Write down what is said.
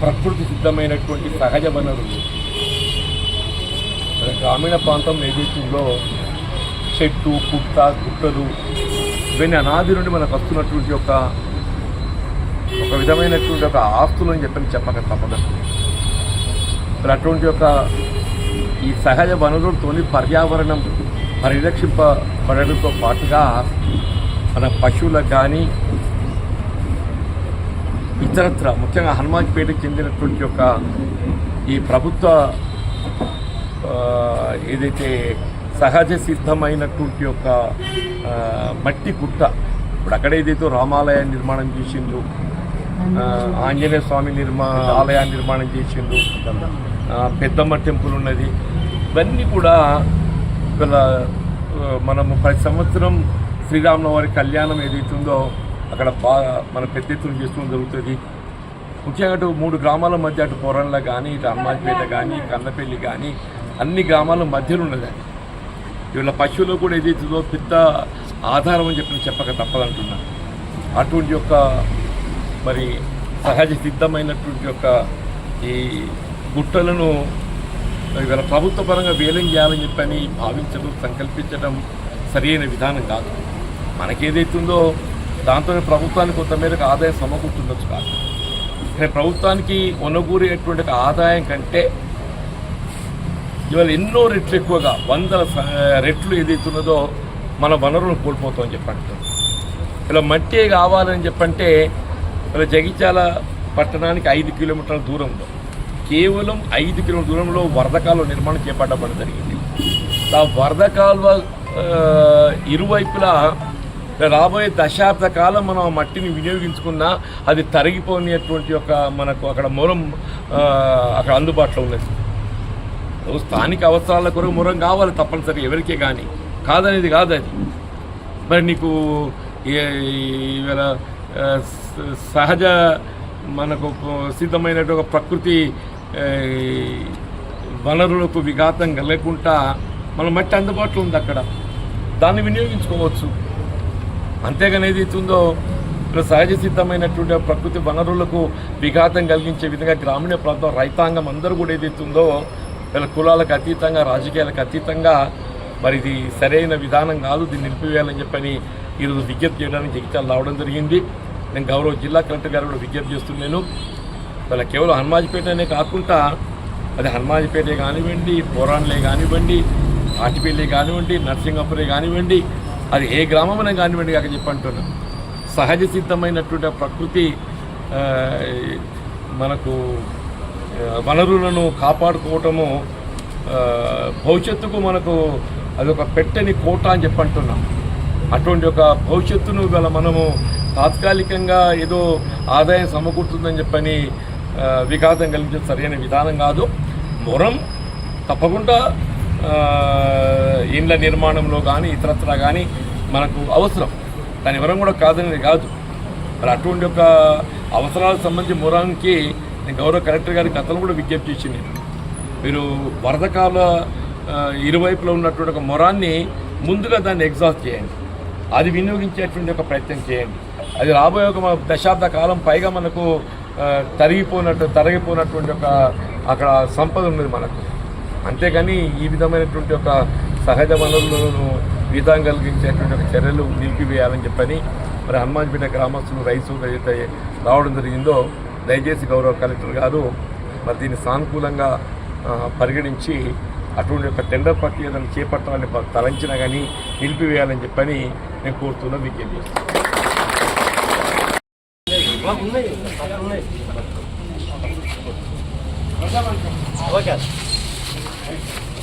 ప్రకృతి సిద్ధమైనటువంటి సహజ వనరులు. మన గ్రామీణ ప్రాంతం ఏదైతుందో చెట్టు పుట్ట గుట్టలు ఇవన్నీ అనాది నుండి మనకు వస్తున్నటువంటి ఒక ఒక విధమైనటువంటి ఒక ఆస్తులు అని చెప్పని చెప్పక తప్పదు. మరి అటువంటి ఒక ఈ సహజ వనరులతోని పర్యావరణం పరిరక్షింపబడడంతో పాటుగా మన పశువులకు కానీ ఇతరత్ర ముఖ్యంగా హనుమాన్పేటకు చెందినటువంటి ఒక ఈ ప్రభుత్వ ఏదైతే సహజ సిద్ధమైనటువంటి ఒక మట్టి కుట్ట ఇప్పుడు అక్కడ ఏదైతే రామాలయ నిర్మాణం చేసిండ్రు ఆంజనేయ స్వామి నిర్మా ఆలయాన్ని నిర్మాణం చేసిండ్రు పెద్దమ్మ టెంపుల్ ఉన్నది ఇవన్నీ కూడా ఇక్కడ మనము ప్రతి సంవత్సరం శ్రీరామనవారి కళ్యాణం ఏదైతే ఉందో అక్కడ బాగా మన పెద్ద ఎత్తున చేస్తూ జరుగుతుంది. ముఖ్యంగా అటు మూడు గ్రామాల మధ్య అటు పొరంల కానీ ఇటు అమ్మాయిపేట కానీ కన్నపల్లి కానీ అన్ని గ్రామాల మధ్యలో ఉన్నదండి ఇవాళ పశువులు కూడా ఏదైతుందో పెద్ద ఆధారం అని చెప్పి చెప్పక తప్పదంటున్నా. అటువంటి యొక్క మరి సహజ సిద్ధమైనటువంటి యొక్క ఈ గుట్టలను ఇవాళ ప్రభుత్వ పరంగా వేలం చేయాలని చెప్పని భావించడం సంకల్పించడం సరైన విధానం కాదు. మనకేదైతుందో దాంతోనే ప్రభుత్వానికి కొంత మేరకు ఆదాయం సమకూర్చుండొచ్చు కాదు. ప్రభుత్వానికి ఒనగూరేటువంటి ఆదాయం కంటే ఇవాళ ఎన్నో రెట్లు ఎక్కువగా వందల రెట్లు ఏదైతున్నదో మన వనరులను కోల్పోతామని చెప్పండి ఇలా మట్టే కావాలని చెప్పంటే ఇలా జగిత్యాల పట్టణానికి ఐదు కిలోమీటర్ల దూరంలో కేవలం ఐదు కిలోమీటర్ల దూరంలో వరద కాలువ నిర్మాణం చేపట్టబడి జరిగింది. ఆ వరద కాలువ ఇరువైపులా రాబోయే దశాబ్ద కాలం మనం ఆ మట్టిని వినియోగించుకున్నా అది తరిగిపోయినటువంటి ఒక మనకు అక్కడ మూలం అక్కడ అందుబాటులో ఉన్నది. స్థానిక అవసరాల కొరకు మురం కావాలి తప్పనిసరి ఎవరికే కానీ కాదనేది కాదు అది. మరి నీకు ఇవాళ సహజ మనకు సిద్ధమైనటువంటి ఒక ప్రకృతి వనరులకు విఘాతం కలగకుండా మన మట్టి అందుబాటులో ఉంది అక్కడ. దాన్ని వినియోగించుకోవచ్చు. అంతేగాని ఏదైతుందో ఇక్కడ ఇప్పుడు సహజ సిద్ధమైనటువంటి ప్రకృతి వనరులకు విఘాతం కలిగించే విధంగా గ్రామీణ ప్రాంతం రైతాంగం అందరూ కూడా ఏదైతుందో వీళ్ళ కులాలకు అతీతంగా రాజకీయాలకు అతీతంగా మరి ఇది సరైన విధానం కాదు దీన్ని నిలిపివేయాలని చెప్పని ఈరోజు విజ్ఞప్తి చేయడానికి జగిత్యాలు రావడం జరిగింది. నేను గౌరవ జిల్లా కలెక్టర్ గారు కూడా విజ్ఞప్తి చేస్తున్నాను. వాళ్ళ కేవలం హనుమాజిపేటనే కాకుండా అది హనుమాజిపేటే కానివ్వండి పోరాన్లే కానివ్వండి ఆటిపల్లి కానివ్వండి నర్సింగపురే కానివ్వండి అది ఏ గ్రామమైనా కానివ్వండి కాక చెప్పంటున్నాను సహజ సిద్ధమైనటువంటి ప్రకృతి మనకు వనరులను కాపాడుకోవటము భవిష్యత్తుకు మనకు అది ఒక పెట్టని కోట అని చెప్పంటున్నాం. అటువంటి ఒక భవిష్యత్తును గల మనము తాత్కాలికంగా ఏదో ఆదాయం సమకూరుతుందని చెప్పని వికాసం విఘాతం కలిగించే సరైన విధానం కాదు. మొరం తప్పకుండా ఇండ్ల నిర్మాణంలో కానీ ఇతరత్ర కానీ మనకు అవసరం. దాని ఎవరం కూడా కాదనేది కాదు. మరి అటువంటి ఒక అవసరాలకు సంబంధించి మూలానికి నేను గౌరవ కలెక్టర్ గారి గతంలో కూడా విజ్ఞప్తి ఇచ్చింది మీరు వరదకాల ఇరువైపులో ఉన్నటువంటి ఒక మొరాన్ని ముందుగా దాన్ని ఎగ్జాస్ట్ చేయండి. అది వినియోగించేటువంటి ఒక ప్రయత్నం చేయండి. అది రాబోయే ఒక దశాబ్ద కాలం పైగా మనకు తరిగిపోయినట్టు తరిగిపోయినటువంటి ఒక అక్కడ సంపద ఉన్నది మనకు. అంతేగాని ఈ విధమైనటువంటి ఒక సహజ వనరులను విధానం కలిగించేటువంటి ఒక చర్యలు నిలిపివేయాలని చెప్పని మరి హనుమాన్పేట గ్రామస్తులు రైతు ఏదైతే రావడం జరిగిందో దయచేసి గౌరవ కలెక్టర్ గారు మరి దీన్ని సానుకూలంగా పరిగణించి అటువంటి ఒక టెండర్ ప్రక్రియను ఏదైనా చేపట్టాలని తలంచినా కానీ నిలిపివేయాలని చెప్పని నేను కోరుతున్నా విజ్ఞప్తి చేస్తున్నాను ఓకే Thank you.